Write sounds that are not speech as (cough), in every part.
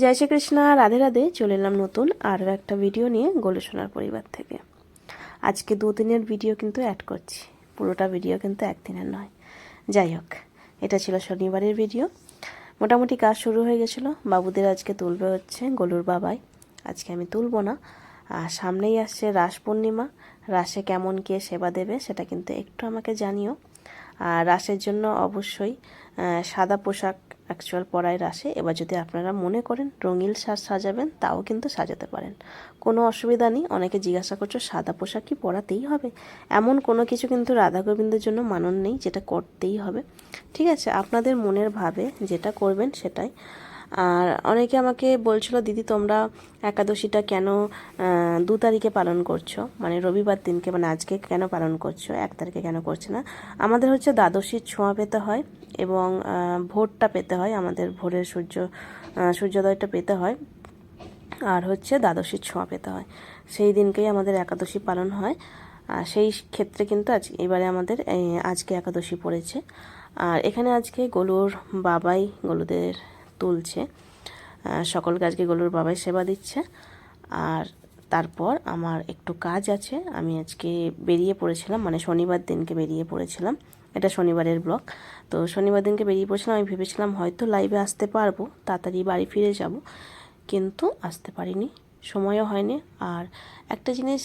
জয় শ্রীকৃষ্ণ, রাধে রাধে। চলে এলাম নতুন আরও একটা ভিডিও নিয়ে গোলে সোনার পরিবার থেকে। আজকে দুদিনের ভিডিও কিন্তু অ্যাড করছি। পুরোটা ভিডিও কিন্তু একদিনের নয়। যাই হোক, এটা ছিল শনিবারের ভিডিও। মোটামুটি কাজ শুরু হয়ে গেছিল। বাবুদের আজকে তুলবে হচ্ছে গোলুর বাবাই। আজকে আমি তুলব না। আর সামনেই আসছে রাস পূর্ণিমা। রাসে কেমন কে সেবা দেবে সেটা কিন্তু একটু আমাকে জানিও। আর রাসের জন্য অবশ্যই সাদা পোশাক অ্যাকচুয়াল পরায় আসে। এবার যদি আপনারা মনে করেন রঙিল সাজ সাজাবেন, তাও কিন্তু সাজাতে পারেন। কোনো অসুবিধা নেই, অনেকে জিজ্ঞাসা করছ, সাদা পোশাক কি পরাতেই হবে? এমন কোনো কিছু কিন্তু রাধা গোবিন্দের জন্য মানন নেই, যেটা করতেই হবে। ঠিক আছে, আপনাদের মনের ভাবে যেটা করবেন সেটাই। আর অনেকে আমাকে বলছিল, দিদি, তোমরা একাদশীটা কেন দু তারিখে পালন করছ? মানে রবিবার দিনকে মানে আজকে কেন পালন করছ? এক তারিখে কেন করছে না? আমাদের হচ্ছে দ্বাদশীর ছোঁয়া পেতে হয় এবং ভোরটা পেতে হয়। আমাদের ভোরের সূর্য সূর্যোদয়টা পেতে হয়। আর হচ্ছে দ্বাদশীর ছোঁয়া পেতে হয়। সেই দিনকেই আমাদের একাদশী পালন হয়। আর সেই ক্ষেত্রে কিন্তু আজ, এবারে আমাদের আজকে একাদশী পড়েছে। আর এখানে আজকে গলুর বাবাই, গলুদের তুলছে। সকল আজকে গলুর বাবাই সেবা দিচ্ছে। আর তারপর আমার একটু কাজ আছে। আমি আজকে বেরিয়ে পড়েছিলাম মানে শনিবার দিনকে বেরিয়ে পড়েছিলাম। এটা শনিবারের ব্লগ। তো শনিবার দিনকে বেরিয়ে পড়েছিলাম, আমি ভেবেছিলাম হয়তো লাইভে আসতে পারব। তাড়াতাড়ি বাড়ি ফিরে যাব। কিন্তু আসতে পারিনি। সময়ও হয়নি। আর একটা জিনিস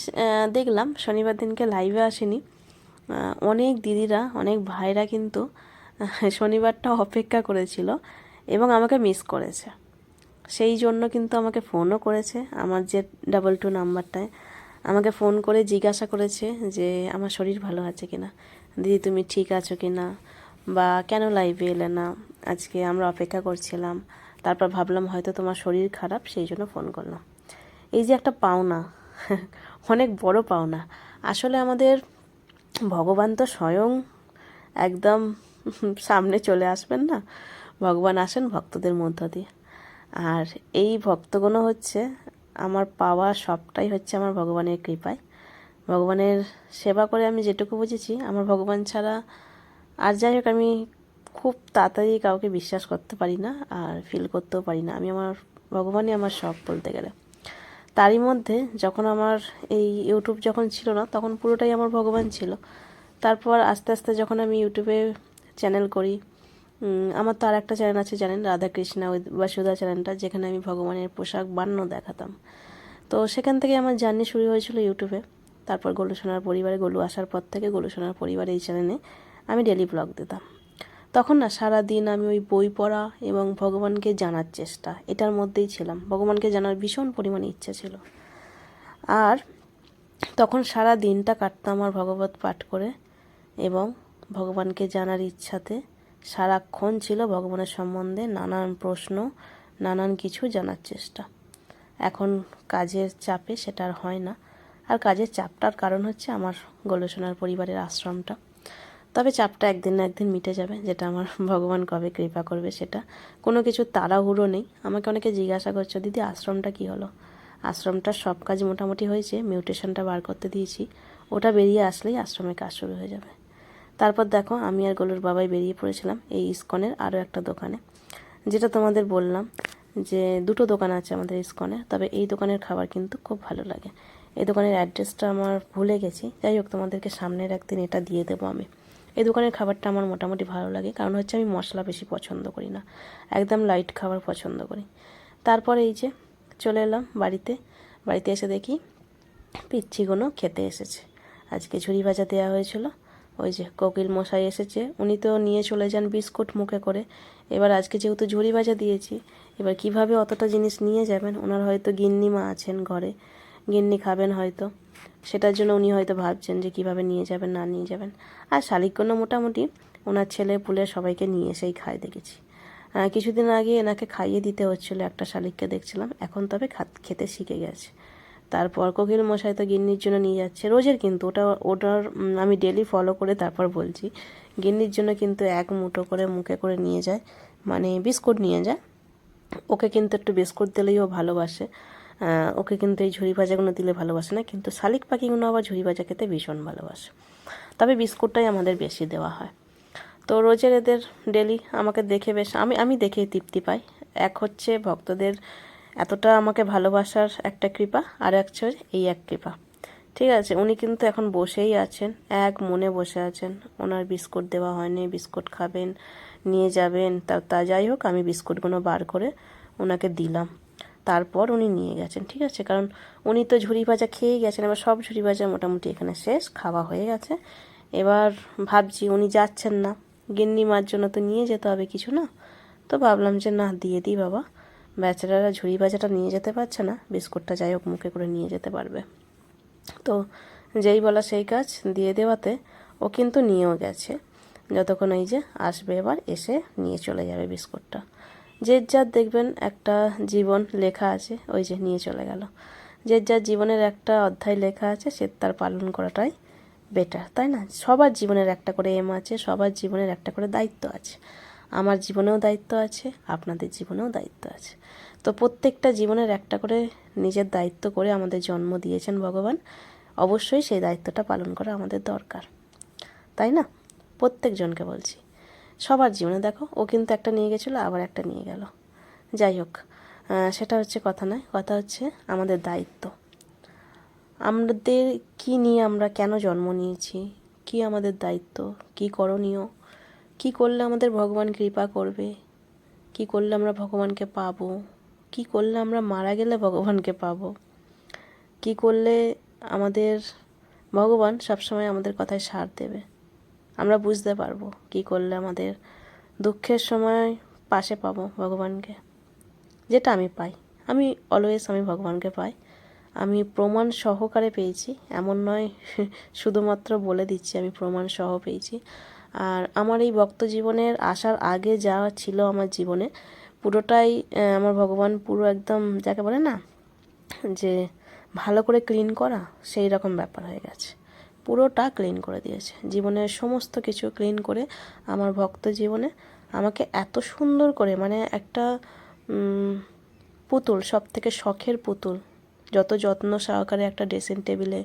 দেখলাম, শনিবার দিনকে লাইভে আসেনি। অনেক দিদিরা, অনেক ভাইরা কিন্তু শনিবারটা অপেক্ষা করেছিল। এবং আমাকে মিস করেছে। সেই জন্য কিন্তু আমাকে ফোনও করেছে। আমার যে ডাবল টু নাম্বারটায় আমাকে ফোন করে জিজ্ঞাসা করেছে যে, আমার শরীর ভালো আছে কি না দিদি, তুমি ঠিক আছো কি না বা কেন লাইভে এলে না? আজকে আমরা অপেক্ষা করছিলাম। তারপর ভাবলাম হয়তো তোমার শরীর খারাপ, সেই জন্য ফোন করলাম। এই যে একটা পাওনা, (laughs) অনেক বড় পাওনা। আসলে আমাদের ভগবান তো স্বয়ং একদম সামনে চলে আসবেন না? ভগবান আসেন ভক্তদের মধ্য দিয়ে। আর এই ভক্তগণ হচ্ছে আমার পাওয়া সবটাই হচ্ছে আমার ভগবানের কৃপায়। ভগবানের সেবা করে আমি যেটুকু বুঝেছি, আমার ভগবান ছাড়া আর যাই হোক, আমি খুব তাড়াতাড়ি কাউকে বিশ্বাস করতে পারি না আর ফিল করতেও পারি না। আমি আমার, ভগবানই আমার সব বলতে গেলে। তারই মধ্যে যখন আমার এই ইউটিউব যখন ছিল না, তখন পুরোটাই আমার ভগবান ছিল। তারপর আস্তে আস্তে যখন আমি ইউটিউবে চ্যানেল করি আমার তো আর একটা চ্যানেল আছে, জানেন, রাধাকৃষ্ণা উইথ বাসুদা চ্যানেলটা যেখানে আমি ভগবানের পোশাক বান্ন দেখাতাম। তো সেখান থেকে আমার জার্নি শুরু হয়েছিল ইউটিউবে। তারপর গোলু সোনার পরিবারে, গোলু আসার পর থেকে গোলু সোনার পরিবারে এই চ্যানেলে আমি ডেলি ব্লগ দিতাম। তখন না সারা দিন আমি ওই বই পড়া এবং ভগবানকে জানার চেষ্টা, এটার মধ্যেই ছিলাম। ভগবানকে জানার ভীষণ পরিমাণে ইচ্ছা ছিল। আর তখন সারা দিনটা কাটতাম আমার ভগবত পাঠ করে এবং ভগবানকে জানার ইচ্ছাতে সারাক্ষণ ছিল ভগবানের সম্বন্ধে নানান প্রশ্ন, নানান কিছু জানার চেষ্টা। এখন কাজের চাপে সেটা আর হয় না। আর কাজের চাপটার কারণ হচ্ছে আমার গোলসোনার পরিবারের আশ্রমটা। তবে চাপটা একদিন না একদিন মিটে যাবে, যেটা আমার (laughs) ভগবান কবে কৃপা করবে সেটা। কোনো কিছু তাড়াহুড়ো নেই। আমাকে অনেকে জিজ্ঞাসা করছ, দিদি, আশ্রমটা কি হলো? আশ্রমটার সব কাজ মোটামুটি হয়েছে, মিউটেশনটা বার করতে দিয়েছি। ওটা বেরিয়ে আসলেই আশ্রমে কাজ শুরু হয়ে যাবে। তারপর দেখো, আমি আর গোলুর বাবাই বেরিয়ে পড়েছিলাম এই ইস্কনের আরও একটা দোকানে। যেটা তোমাদের বললাম যে দুটো দোকান আছে আমাদের ইস্কনে তবে এই দোকানের খাবার কিন্তু খুব ভালো লাগে। এই দোকানের অ্যাড্রেসটা আমার ভুলে গেছি। যাই হোক, তোমাদেরকে সামনের একদিন এটা দিয়ে দেবো আমি। এই দোকানের খাবারটা আমার মোটামুটি ভালো লাগে, কারণ হচ্ছে আমি মশলা বেশি পছন্দ করি না। একদম লাইট খাবার পছন্দ করি। তারপর এই যে চলে এলাম বাড়িতে। বাড়িতে এসে দেখি পিচ্ছিগুলো খেতে এসেছে। আজকে ঝুড়ি ভাজা দেওয়া হয়েছিল। ওই যে কোকিল মশাই এসেছে, উনি তো নিয়ে চলে যান বিস্কুট মুখে করে। এবার আজকে যেহেতু ঝুড়ি ভাজা দিয়েছি, এবার কীভাবে অতটা জিনিস নিয়ে যাবেন? ওনার হয়তো গিন্নি মা আছেন ঘরে, গিন্নি খাবেন হয়তো। সেটার জন্য উনি হয়তো ভাবছেন যে কীভাবে নিয়ে যাবেন, না নিয়ে যাবেন। আর শালিকগুলো মোটামুটি ওনার ছেলে পুলে সবাইকে নিয়ে এসেই খায় দেখেছি। কিছুদিন আগে এনাকে খাইয়ে দিতে হচ্ছিল, একটা শালিককে দেখছিলাম। এখন তবে খেতে শিখে গেছে। তারপর কোকিল মশাই তো গিন্নির জন্য নিয়ে যাচ্ছে। রোজের কিন্তু ওটা, ওটার আমি ডেলি ফলো করে তারপর বলছি। গিন্নির জন্য কিন্তু এক মুঠো করে মুখে করে নিয়ে যায়। মানে বিস্কুট নিয়ে যায়। ওকে কিন্তু একটু বিস্কুট দিলেই ও ভালোবাসে। ওকে কিন্তু এই ঝুড়ি ভাজাগুলো দিলে ভালোবাসে না। কিন্তু শালিক পাখিগুলো আবার ঝুড়ি ভাজা খেতে ভীষণ ভালোবাসে। তবে বিস্কুটটাই আমাদের বেশি দেওয়া হয়। তো রোজের এদের ডেলি আমাকে দেখে বেশ, আমি আমি দেখেই তৃপ্তি পাই। এক হচ্ছে ভক্তদের এতটা আমাকে ভালোবাসার একটা কৃপা, আর এক এই এক কৃপা। ঠিক আছে, উনি কিন্তু এখন বসেই আছেন, এক মনে বসে আছেন। ওনার বিস্কুট দেওয়া হয়নি, বিস্কুট খাবেন, নিয়ে যাবেন, তা তা যাই হোক, আমি বিস্কুটগুলো বার করে ওনাকে দিলাম। তারপর উনি নিয়ে গেছেন, ঠিক আছে? কারণ উনি তো ঝুড়ি ভাজা খেয়েই গেছেন, এবার সব ঝুড়ি ভাজা মোটামুটি এখানে শেষ, খাওয়া হয়ে গেছে। এবার ভাবছি উনি যাচ্ছেন না। গিন্নি মার জন্য তো নিয়ে যেতে হবে কিছু না? তো ভাবলাম যে, না, দিয়ে দিই বাবা। বেচারারা ঝুড়ি ভাজাটা নিয়ে যেতে পারছে না, বিস্কুটটা যাই হোক মুখে করে নিয়ে যেতে পারবে। তো যেই বলা সেই কাজ দিয়ে দেওয়াতে ও কিন্তু নিয়েও গেছে। যতক্ষণ এই যে আসবে এবার, এসে নিয়ে চলে যাবে বিস্কুটটা। যে যার দেখবেন একটা জীবন লেখা আছে, ওই যে নিয়ে চলে গেল। যে যার জীবনের একটা অধ্যায় লেখা আছে, সে তার পালন করাটাই বেটার তাই না? সবার জীবনের একটা করে এম আছে, সবার জীবনের একটা করে দায়িত্ব আছে। আমার জীবনেও দায়িত্ব আছে, আপনাদের জীবনেও দায়িত্ব আছে। তো প্রত্যেকটা জীবনের একটা করে নিজের দায়িত্ব করে আমাদের জন্ম দিয়েছেন ভগবান, অবশ্যই সেই দায়িত্বটা পালন করা আমাদের দরকার। তাই না? প্রত্যেকজনকে বলছি। সবার জীবনে দেখো, ও কিন্তু একটা নিয়ে গেছিল, আবার একটা নিয়ে গেল। যাই হোক সেটা হচ্ছে কথা নয়, কথা হচ্ছে আমাদের দায়িত্ব। আমাদের কি নিয়ে আমরা কেন জন্ম নিয়েছি, কি আমাদের দায়িত্ব, কি করণীয় কি করলে আমাদের ভগবান কৃপা করবে? কি করলে আমরা ভগবানকে পাবো? কি করলে আমরা মারা গেলে ভগবানকে পাবো? কি করলে আমাদের ভগবান সবসময় আমাদের কথায় সার দেবে? আমরা বুঝতে পারব কি করলে আমাদের দুঃখের সময় পাশে পাবো ভগবানকে। যেটা আমি পাই। আমি অলওয়েজ আমি ভগবানকে পাই। আমি প্রমাণ সহকারে পেয়েছি। এমন নয়, শুধুমাত্র বলে দিচ্ছি, আমি প্রমাণ সহ পেয়েছি। আর আমার এই ভক্ত জীবনের আসার আগে যা ছিল আমার জীবনে, পুরোটাই আমার ভগবান পুরো একদম যাকে বলে না, যে ভালো করে ক্লিন করা, সেই রকম ব্যাপার হয়ে গেছে। পুরোটা ক্লিন করে দিয়েছে। জীবনের সমস্ত কিছু ক্লিন করে আমার ভক্ত জীবনে আমাকে এত সুন্দর করে মানে একটা পুতুল সব থেকে শখের পুতুল, যত যত্ন সহকারে একটা ড্রেসিং টেবিলে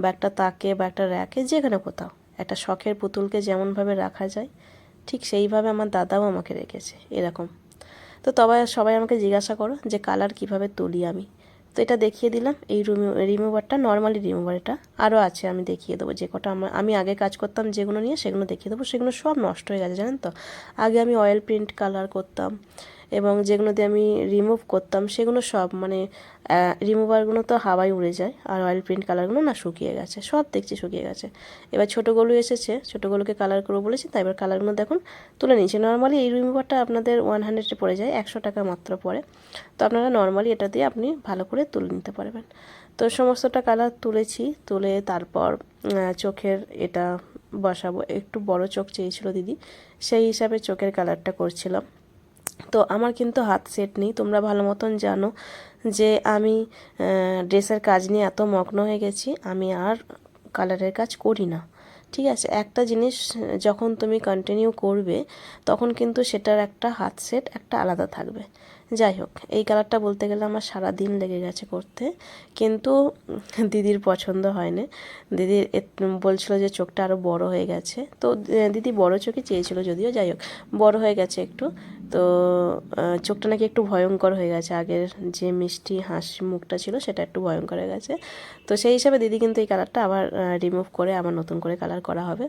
বা একটা তাকে বা একটা র্যাকে যেখানে কোথাও একটা শখের পুতুলকে যেমনভাবে রাখা যায়, ঠিক সেইভাবে আমার দাদাও আমাকে রেখেছে, এরকম। তো তবে সবাই আমাকে জিজ্ঞাসা করো যে কালার কীভাবে তুলি আমি। তো এটা দেখিয়ে দিলাম, এই রিমুভারটা নর্মালি রিমুভার এটা। আরও আছে, আমি দেখিয়ে দেবো যে কটা আমি আগে কাজ করতাম যেগুলো নিয়ে সেগুলো দেখিয়ে দেবো, সেগুলো সব নষ্ট হয়ে গেছে, জানেন তো? আগে আমি অয়েল প্রিন্ট কালার করতাম এবং যেগুলো দিয়ে আমি রিমুভ করতাম, সেগুলো সব মানে রিমুভারগুলো তো হাওয়ায় উড়ে যায় আর অয়েল প্রিন্ট কালারগুলো না শুকিয়ে গেছে, সব দেখছি শুকিয়ে গেছে। এবার ছোটোগুলো এসেছে ছোটোগুলোকে কালার করব বলেছি তাই এবার কালারগুলো দেখুন, তুলে নিয়েছি। নর্মালি এই রিমুভারটা আপনাদের ওয়ান হান্ড্রেডে পড়ে যায়, একশো টাকা মাত্র পড়ে। তো আপনারা নর্মালি এটা দিয়ে আপনি ভালো করে তুলে নিতে পারবেন। তো সমস্তটা কালার তুলেছি, তুলে তারপর চোখের এটা বসাবো। একটু বড় চোখ চেয়েছিল দিদি, সেই হিসাবে চোখের কালারটা করছিলাম। তো আমার কিন্তু হাত সেট নেই। তোমরা ভালো মতন জানো যে আমি ড্রেসের কাজ নিয়ে এত মগ্ন হয়ে গেছি, আমি আর কালারের কাজ করি না। ঠিক আছে? একটা জিনিস, যখন তুমি কন্টিনিউ করবে, তখন কিন্তু সেটার একটা হাত সেট একটা আলাদা থাকবে। যাই হোক এই কালারটা বলতে গেলে আমার সারা দিন লেগে গেছে করতে। কিন্তু দিদির পছন্দ হয়নি। এত- বলছিল যে চোখটা আরও বড় হয়ে গেছে। তো দিদি বড় চোখে চেয়েছিল যদিও যাই হোক বড় হয়ে গেছে একটু। তো চোখটা নাকি একটু ভয়ঙ্কর হয়ে গেছে। আগের যে মিষ্টি হাসি মুখটা ছিল, সেটা একটু ভয়ঙ্কর হয়ে গেছে। তো সেই হিসাবে দিদি কিন্তু এই কালারটা আবার রিমুভ করে আবার নতুন করে কালার করা হবে।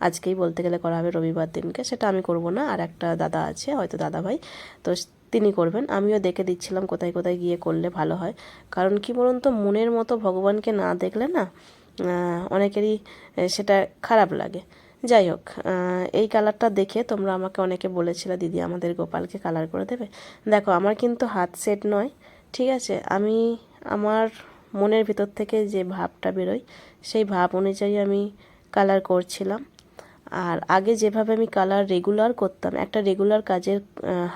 আজকেই বলতে গেলে করা হবে রবিবার দিনকে। সেটা আমি করব না। আর একটা দাদা আছে, হয়তো দাদা ভাই তো তিনি করবেন। আমিও দেখে দিচ্ছিলাম কোথায় কোথায় গিয়ে করলে ভালো হয়। কারণ কি বলুন তো, মনের মতো ভগবানকে না দেখলে না অনেকেরই সেটা খারাপ লাগে। যাই হোক এই কালারটা দেখে তোমরা আমাকে অনেকে বলেছিলে, দিদি আমাদের গোপালকে কালার করে দেবে। দেখো, আমার কিন্তু হাত সেট নয়, ঠিক আছে? আমি, আমার মনের ভিতর থেকে যে ভাবটা বেরোয়, সেই ভাব অনুযায়ী আমি কালার করছিলাম। আর আগে যেভাবে আমি কালার রেগুলার করতাম, একটা রেগুলার কাজের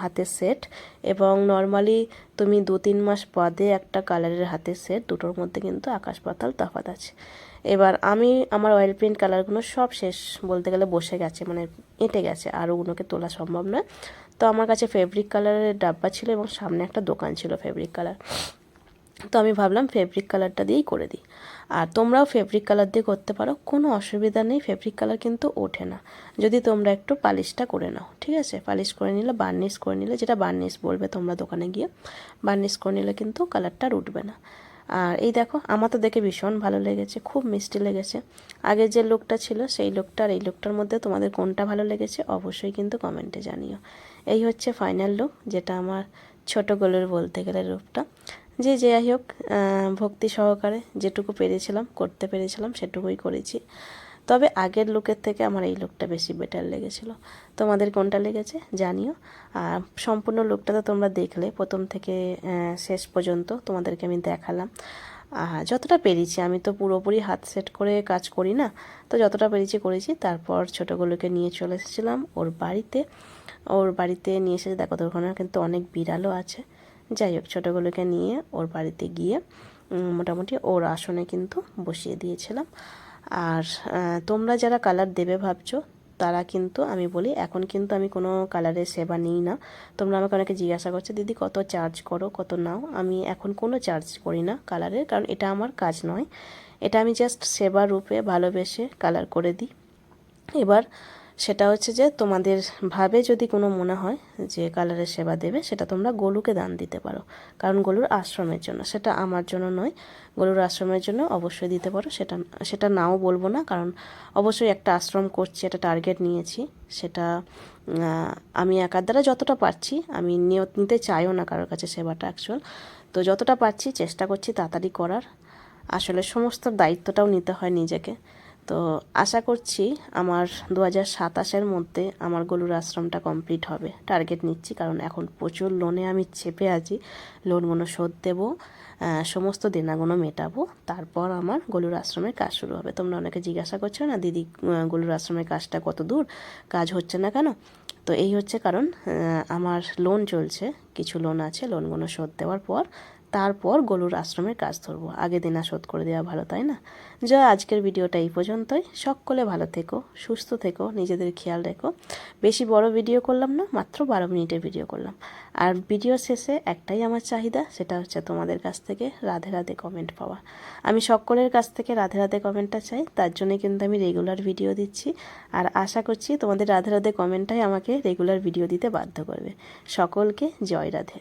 হাতের সেট এবং নর্মালি তুমি দু তিন মাস বাদে একটা কালারের হাতের সেট দুটোর মধ্যে কিন্তু আকাশ পাতাল তফাৎ আছে। এবার আমি, আমার অয়েল প্রিন্ট কালারগুলো সব শেষ বলতে গেলে বসে গেছে মানে এঁটে গেছে, আর ওগুলোকে তোলা সম্ভব নয়। তো আমার কাছে ফেব্রিক কালারের ডাব্বা ছিল এবং সামনে একটা দোকান ছিল ফেব্রিক কালার তো আমি ভাবলাম ফেব্রিক কালারটা দিয়েই করে দিই। আর তোমরাও ফেব্রিক কালার দিয়ে করতে পারো, কোনো অসুবিধা নেই ফেব্রিক কালার কিন্তু ওঠে না। যদি তোমরা একটু পালিশটা করে নাও, ঠিক আছে? পালিশ করে নিলে বার্নিশ করে নিলে, যেটা বার্নিশ বলবে তোমরা দোকানে গিয়ে বার্নিশ করে নিলে কিন্তু কালারটা উঠবে না। আর এই দেখো, আমার তো দেখে ভীষণ ভালো লেগেছে, খুব মিষ্টি লেগেছে। আগের যে লুকটা ছিল, সেই লুকটা আর এই লুকটার মধ্যে তোমাদের কোনটা ভালো লেগেছে, অবশ্যই কিন্তু কমেন্টে জানিও। এই হচ্ছে ফাইনাল লুক যেটা আমার ছোট গোলের বলতে গেলে রূপটা। যে যাই হোক ভক্তি সহকারে যেটুকু পেরেছিলাম, করতে পেরেছিলাম, সেটুকুই করেছি। তবে আগের লুকের থেকে আমার এই লুকটা বেশি বেটার লেগেছিলো। তোমাদের কোনটা লেগেছে জানিও। আর সম্পূর্ণ লুকটা তো তোমরা দেখলে, প্রথম থেকে শেষ পর্যন্ত তোমাদেরকে আমি দেখালাম। আর যতটা পেরেছি, আমি তো পুরোপুরি হাত সেট করে কাজ করি না, তো যতটা পেরেছি করেছি। তারপর ছোটোগুলোকে নিয়ে চলে এসেছিলাম ওর বাড়িতে। ওর বাড়িতে নিয়ে এসে দেখো তো ওখানে কিন্তু অনেক বিড়ালও আছে। যাই হোক, ছোটোগুলোকে নিয়ে ওর বাড়িতে গিয়ে মোটামুটি ওর আসনে কিন্তু বসিয়ে দিয়েছিলাম। আর তোমরা যারা কালার দেবে ভাবছ, তারা কিন্তু আমি বলি, এখন কিন্তু আমি কোনো কালারের সেবা নিই না। তোমরা আমাকে অনেকে জিজ্ঞাসা করছ, দিদি, কত চার্জ করো, কত নাও? আমি এখন কোনো চার্জ করি না কালারের কারণ এটা আমার কাজ নয়। এটা আমি জাস্ট সেবা রূপে ভালোবেসে কালার করে দিই। এবার সেটা হচ্ছে যে তোমাদের ভাবে যদি কোনো মনে হয় যে কালারের সেবা দেবে, সেটা তোমরা গলুকে দান দিতে পারো। কারণ গলুর আশ্রমের জন্য, সেটা আমার জন্য নয়, গলুর আশ্রমের জন্য অবশ্যই দিতে পারো। সেটা সেটা নাও বলব না, কারণ অবশ্যই একটা আশ্রম করছি, একটা টার্গেট নিয়েছি, সেটা আমি একার দ্বারা যতটা পারছি, আমি নিয়ত নিতে চাইও না কারোর কাছে সেবাটা অ্যাকচুয়াল তো যতটা পারছি, চেষ্টা করছি তাড়াতাড়ি করার। আসলে সমস্ত দায়িত্বটাও নিতে হয় নিজেকে। তো আশা করছি আমার দু হাজার সাতাশের মধ্যে আমার গলুর আশ্রমটা কমপ্লিট হবে। টার্গেট নিচ্ছি, কারণ এখন প্রচুর লোনে আমি চেপে আছি। লোনগুলো শোধ দেবো সমস্ত দেনাগুলো মেটাবো, তারপর আমার গলুর আশ্রমের কাজ শুরু হবে। তোমরা অনেকে জিজ্ঞাসা করছ না, দিদি গলুর আশ্রমের কাজটা কত দূর? কাজ হচ্ছে না কেন? তো এই হচ্ছে কারণ আমার লোন চলছে, কিছু লোন আছে, লোনগুলো শোধ দেওয়ার পর তারপর গলুর আশ্রমের কাজ ধরবো। আগে দিনা শোধ করে দেওয়া ভালো, তাই না? যা আজকের ভিডিওটা এই পর্যন্তই। সকলে ভালো থেকো, সুস্থ থেকো, নিজেদের খেয়াল রেখো। বেশি বড় ভিডিও করলাম না, মাত্র বারো মিনিটের ভিডিও করলাম। আর ভিডিও শেষে একটাই আমার চাহিদা, সেটা হচ্ছে তোমাদের কাছ থেকে রাধে রাধে কমেন্ট পাওয়া। আমি সকলের কাছ থেকে রাধে রাধে কমেন্টটা চাই, তার জন্যই কিন্তু আমি রেগুলার ভিডিও দিচ্ছি। আর আশা করছি তোমাদের রাধে রাধে কমেন্টটাই আমাকে রেগুলার ভিডিও দিতে বাধ্য করবে। সকলকে জয় রাধে।